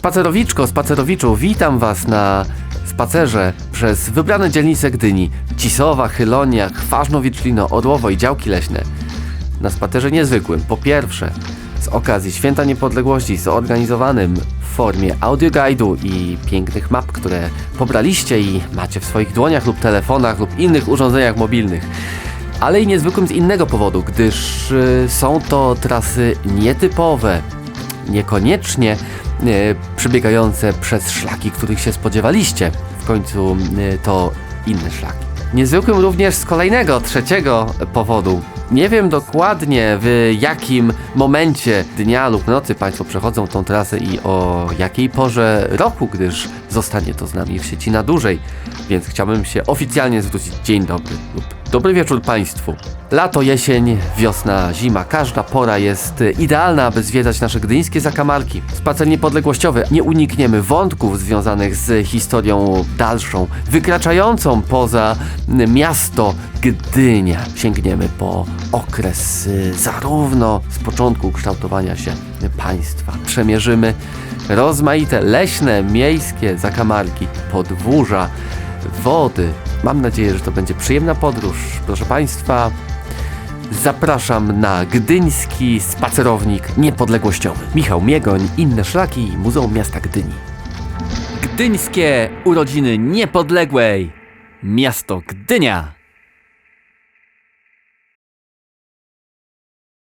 Spacerowiczko, spacerowiczu, witam was na spacerze przez wybrane dzielnice Gdyni. Cisowa, Chylonia, Chważno, Wicznino, Orłowo i działki leśne. Na spacerze niezwykłym, po pierwsze, z okazji Święta Niepodległości zorganizowanym w formie audioguidu i pięknych map, które pobraliście i macie w swoich dłoniach lub telefonach lub innych urządzeniach mobilnych. Ale i niezwykłym z innego powodu, gdyż y, są to trasy nietypowe, niekoniecznie przebiegające przez szlaki, których się spodziewaliście. W końcu e, to inne szlaki. Niezwykłym również z kolejnego, trzeciego powodu. Nie wiem dokładnie w jakim momencie dnia lub nocy Państwo przechodzą tą trasę i o jakiej porze roku, gdyż zostanie to z nami w sieci na dłużej, więc chciałbym się oficjalnie zwrócić dzień dobry lub dobry wieczór Państwu. Lato, jesień, wiosna, zima, każda pora jest idealna, aby zwiedzać nasze gdyńskie zakamarki. Spacer niepodległościowy. Nie unikniemy wątków związanych z historią dalszą, wykraczającą poza miasto Gdynia. Sięgniemy po okres zarówno z początku kształtowania się państwa. Przemierzymy rozmaite leśne, miejskie zakamarki, podwórza, wody. Mam nadzieję, że to będzie przyjemna podróż. Proszę Państwa, zapraszam na gdyński spacerownik niepodległościowy. Michał Miegoń, inne szlaki, Muzeum Miasta Gdyni. Gdyńskie urodziny niepodległej. Miasto Gdynia.